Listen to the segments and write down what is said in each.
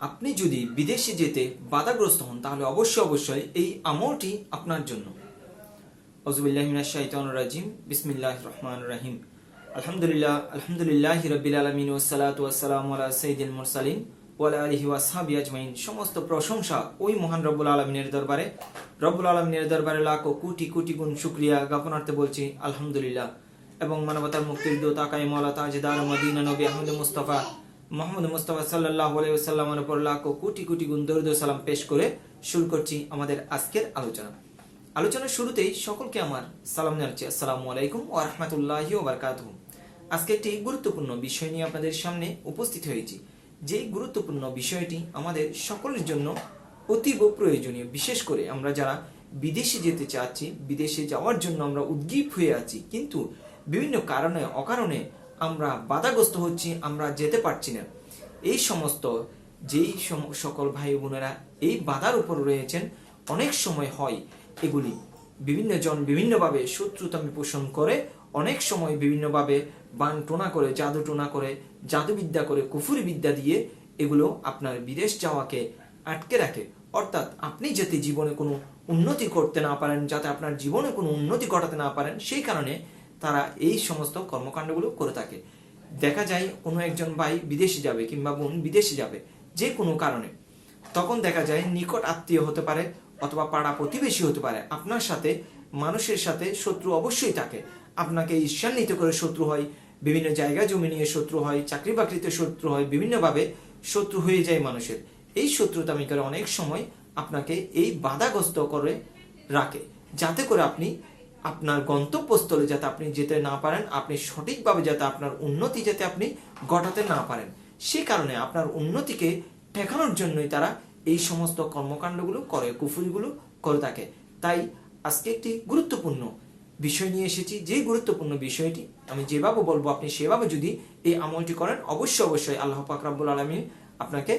আপনি যদি বিদেশে যেতে বাধাগ্রস্ত হন, তাহলে অবশ্যই অবশ্যই এই আমলটি আপনার জন্য। রাজিম। বিসমিল্লাহ রহমান রাহিম। আলহামদুলিল্লাহ আলহামদুলিল্লাহ রবিল আলমিন ওসালাত ওয়াসালাম আলা সঈদুল মুরসালিন ওয়ালা আলহি আজমাইন। সমস্ত প্রশংসা ওই মহান রব্বুল আলমিনের দরবারে। রব্বুল আলমিনের দরবারে লাখো কোটি কোটি গুণ শুক্রিয়া জ্ঞাপনার্থে বলছি, আলহামদুলিল্লাহ। এবং মানবতার মুক্তির দূত আকাই মৌলা তাজদার মদিনা নবী আহমদ মুস্তফা মোহাম্মদ মুস্তফা সাল্লাহ আলাইসাল্লামের উপর লাখো কোটি কোটি গুণ দরুদ সালাম পেশ করে শুরু করছি আমাদের আজকের আলোচনা। আলোচনার শুরুতেই সকলকে আমার সালাম জানাচ্ছি। আসসালামু আলাইকুম ও রহমতুল্লাহি ওবরকাত আজকে একটি গুরুত্বপূর্ণ বিষয় নিয়ে আপনাদের সামনে উপস্থিত হয়েছি। যেই গুরুত্বপূর্ণ বিষয়টি আমাদের সকলের জন্য অতীব প্রয়োজনীয়। বিশেষ করে আমরা যারা বিদেশে যেতে চাচ্ছি, বিদেশে যাওয়ার জন্য আমরা উদ্গ্রীব হয়ে আছি। কিন্তু বিভিন্ন কারণে, অকারণে আমরা বাধাগ্রস্ত হচ্ছি, আমরা যেতে পারছি না। এই সমস্ত, যেই সকল ভাই বোনেরা এই বাধার উপর রয়েছেন, অনেক সময় হয় এগুলি বিভিন্ন জন বিভিন্নভাবে শত্রুতামি পোষণ করে, অনেক সময় বিভিন্নভাবে বান টোনা করে, জাদু টোনা করে, জাদুবিদ্যা করে কুফুরি বিদ্যা দিয়ে এগুলো আপনার বিদেশ যাওয়াকে আটকে রাখে। অর্থাৎ আপনি যাতে জীবনে কোনো উন্নতি করতে না পারেন, যাতে আপনার জীবনে কোনো উন্নতি ঘটাতে না পারেন, সেই কারণে তারা এই সমস্ত কর্মকাণ্ডগুলো করে থাকে। দেখা যায় কোনো একজন ভাই বিদেশে যাবে কিংবা বোন বিদেশে যাবে, যে কোনো কারণে। তখন দেখা যায় নিকট আত্মীয় হতে পারে অথবা পাড়া প্রতিবেশী হতে পারে। আপনার সাথে মানুষের সাথে শত্রু অবশ্যই থাকে। আপনাকে ঈর্ষান্বিত করে শত্রু হয়, বিভিন্ন জায়গা জমি নিয়ে শত্রু হয়, চাকরি বাকরিতে শত্রু হয়, বিভিন্নভাবে শত্রু হয়ে যায় মানুষের। এই শত্রুতামি করে অনেক সময় আপনাকে এই বাধাগ্রস্ত করে রাখে। যাতে করে আপনি আপনার গন্তব্যস্থলে যাতে আপনি যেতে না পারেন, আপনি সঠিকভাবে যাতে আপনার উন্নতি যাতে আপনি ঘটাতে না পারেন, সে কারণে আপনার উন্নতিকে ঠেকানোর জন্যই তারা এই সমস্ত কর্মকাণ্ডগুলো করে, কুফুরিগুলো করে থাকে। তাই আজকে একটি গুরুত্বপূর্ণ বিষয় নিয়ে এসেছি। যে গুরুত্বপূর্ণ বিষয়টি আমি যেভাবে বলব, আপনি সেভাবে যদি এই আমলটি করেন, অবশ্যই অবশ্যই আল্লাহ পাক রাব্বুল আলমী আপনাকে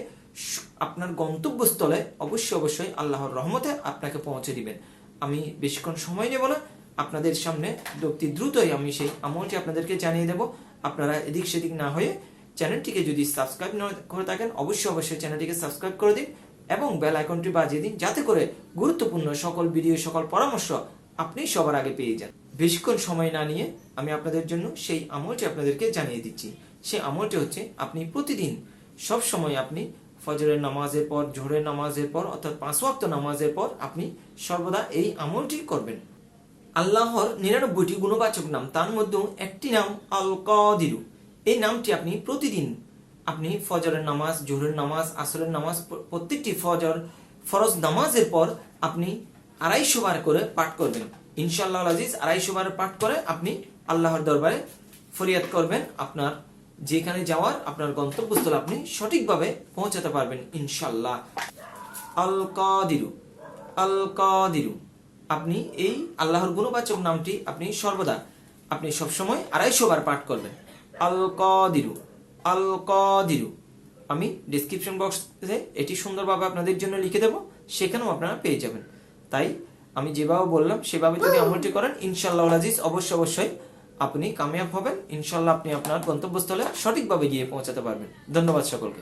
আপনার গন্তব্যস্থলে অবশ্যই অবশ্যই আল্লাহর রহমতে আপনাকে পৌঁছে দিবেন। আমি বেশিক্ষণ সময় নেব না। আপনাদের সামনে অতি দ্রুতই আমি সেই আমলটি আপনাদেরকে জানিয়ে দেব। আপনারা এদিক সেদিক না হয়ে চ্যানেলটিকে যদি সাবস্ক্রাইব না করে থাকেন, অবশ্যই অবশ্যই চ্যানেলটিকে সাবস্ক্রাইব করে দিন এবং বেল আইকনটি বাজিয়ে দিন যাতে করে গুরুত্বপূর্ণ সকল ভিডিও, সকল পরামর্শ আপনি সবার আগে পেয়ে যান। বেশিক্ষণ সময় না নিয়ে আমি আপনাদের জন্য সেই আমলটি আপনাদেরকে জানিয়ে দিচ্ছি। সেই আমলটি হচ্ছে আপনি প্রতিদিন সব সময় আপনি ফজরের নামাজের পর, জোহরের নামাজের পর অর্থাৎ পাঁচ ওয়াক্ত নামাজের পর আপনি সর্বদা এই আমলটি করবেন। আল্লাহর নিরানব্বইটি গুণবাচক নাম, তার মধ্যেও একটি নাম আল কাদিরু এই নামটি আপনি প্রতিদিন আপনি ফজরের নামাজ, জোহরের নামাজ, আসরের নামাজ প্রত্যেকটি ফজর, ফরজ নামাজের পর আপনি আড়াইশো বার করে পাঠ করবেন। ইনশাআল্লাহ আজিজ, আড়াইশো বার পাঠ করে আপনি আল্লাহর দরবারে ফরিয়াদ করবেন। আপনার যেখানে যাওয়ার, আপনার গন্তব্যস্থল আপনি সঠিকভাবে পৌঁছাতে পারবেন ইনশাল্লাহ আল কাদিরু আল কাদিরু আপনি এই আল্লাহর গুণবাচক নামটি আপনি সর্বদা আপনি সবসময় আড়াইশো বার পাঠ করবেন। আল কাদিরু আল কাদিরু আমি ডিসক্রিপশন বক্সে এটি সুন্দরভাবে আপনাদের জন্য লিখে দেব, সেখানেও আপনারা পেয়ে যাবেন। তাই আমি যেভাবে বললাম, সেভাবে যদি আমলটি করেন ইনশাল্লাহ আজিজ, অবশ্যই অবশ্যই আপনি কামিয়াব হবেন। ইনশাল্লাহ আপনি আপনার গন্তব্যস্থলে সঠিকভাবে গিয়ে পৌঁছাতে পারবেন। ধন্যবাদ সকলকে।